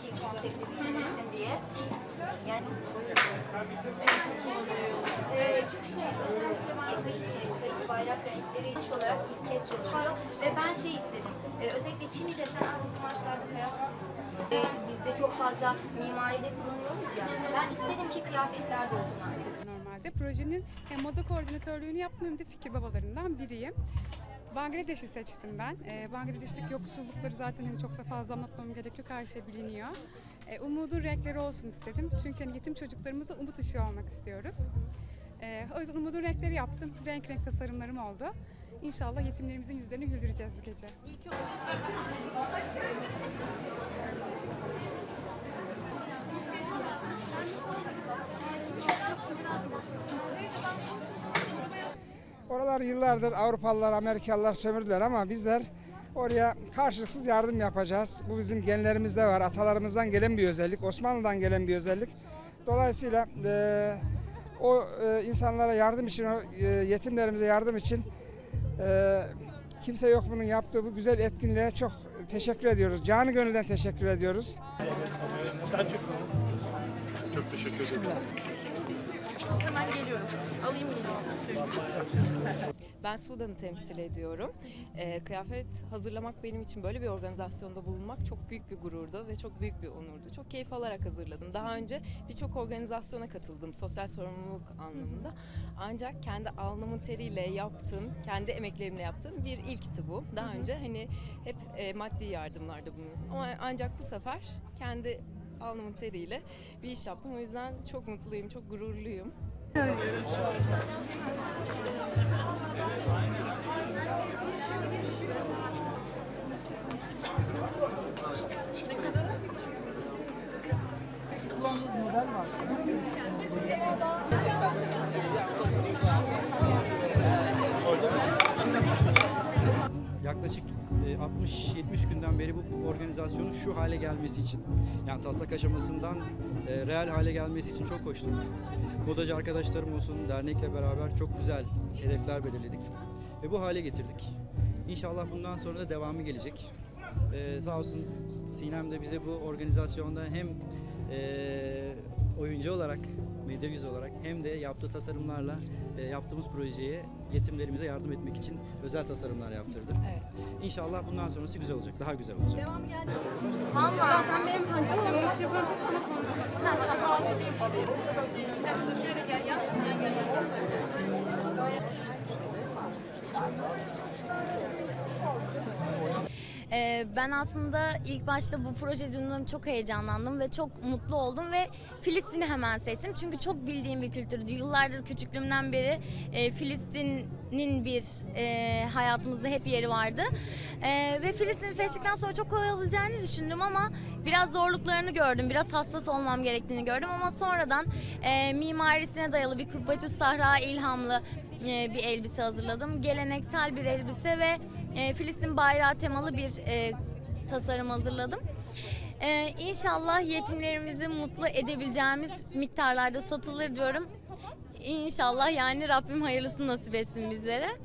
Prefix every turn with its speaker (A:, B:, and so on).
A: ki konsepti bütünleşsin diye. Yani ee, çünkü şey özellikle ben kayıt, bayrak renkleri iş olarak ilk kez çalışıyor ve ben şey istedim. Ee, özellikle Çin'i desen artık kumaşlarda kıyafet ee, bizde çok fazla mimaride kullanıyoruz ya. Ben istedim ki kıyafetler de olsun artık.
B: Normalde projenin hem moda koordinatörlüğünü yaptım hem de fikir babalarından biriyim. Bangladeş'i seçtim ben. Ee, Bangladeş'teki yoksullukları zaten hani çok da fazla anlatmam gerek yok. Her şey biliniyor. Ee, umudun renkleri olsun istedim. Çünkü hani yetim çocuklarımıza umut ışığı olmak istiyoruz. Ee, o yüzden umudun renkleri yaptım. Renk renk tasarımlarım oldu. İnşallah yetimlerimizin yüzlerini güldüreceğiz bu gece.
C: Oralar yıllardır Avrupalılar, Amerikalılar sömürdüler ama bizler oraya karşılıksız yardım yapacağız. Bu bizim genlerimizde var. Atalarımızdan gelen bir özellik, Osmanlı'dan gelen bir özellik. Dolayısıyla eee, o eee, insanlara yardım için, o eee, yetimlerimize yardım için eee, kimse yok bunun yaptığı bu güzel etkinliğe çok teşekkür ediyoruz. Canı gönülden teşekkür ediyoruz.
D: Çok teşekkür ederim.
E: Hemen geliyorum. Alayım geliyorum.
F: Ben Sudan'ı temsil ediyorum. Ee, kıyafet hazırlamak benim için böyle bir organizasyonda bulunmak çok büyük bir gururdu ve çok büyük bir onurdu. Çok keyif alarak hazırladım. Daha önce birçok organizasyona katıldım sosyal sorumluluk anlamında. Ancak kendi alnımın teriyle yaptığım, kendi emeklerimle yaptığım bir ilkti bu. Daha önce hani hep e, maddi yardımlarda bulundum. Ama ancak bu sefer kendi alnımın teriyle bir iş yaptım. O yüzden çok mutluyum, çok gururluyum.
G: yaklaşık 60-70 günden beri bu organizasyonun şu hale gelmesi için yani taslak aşamasından e, real hale gelmesi için çok koştuk. Modacı arkadaşlarım olsun dernekle beraber çok güzel hedefler belirledik ve bu hale getirdik. İnşallah bundan sonra da devamı gelecek. E, sağ olsun Sinem de bize bu organizasyonda hem e, oyuncu olarak, medya yüzü olarak hem de yaptığı tasarımlarla e, yaptığımız projeye yetimlerimize yardım etmek için özel tasarımlar yaptırdı.
F: Evet.
G: İnşallah bundan sonrası güzel olacak, daha güzel olacak.
E: Zaten benim pancam. Şöyle gel ya.
H: Ee, ben aslında ilk başta bu proje duyduğumda çok heyecanlandım ve çok mutlu oldum ve Filistin'i hemen seçtim. Çünkü çok bildiğim bir kültürdü. Yıllardır küçüklüğümden beri e, Filistin'in bir e, hayatımızda hep yeri vardı. E, ve Filistin'i seçtikten sonra çok kolay olacağını düşündüm ama biraz zorluklarını gördüm. Biraz hassas olmam gerektiğini gördüm ama sonradan e, mimarisine dayalı bir Kubbetüs Sahra ilhamlı e, bir elbise hazırladım. Geleneksel bir elbise ve e, Filistin bayrağı temalı bir e, tasarım hazırladım. E, inşallah yetimlerimizi mutlu edebileceğimiz miktarlarda satılır diyorum. İnşallah yani Rabbim hayırlısını nasip etsin bizlere.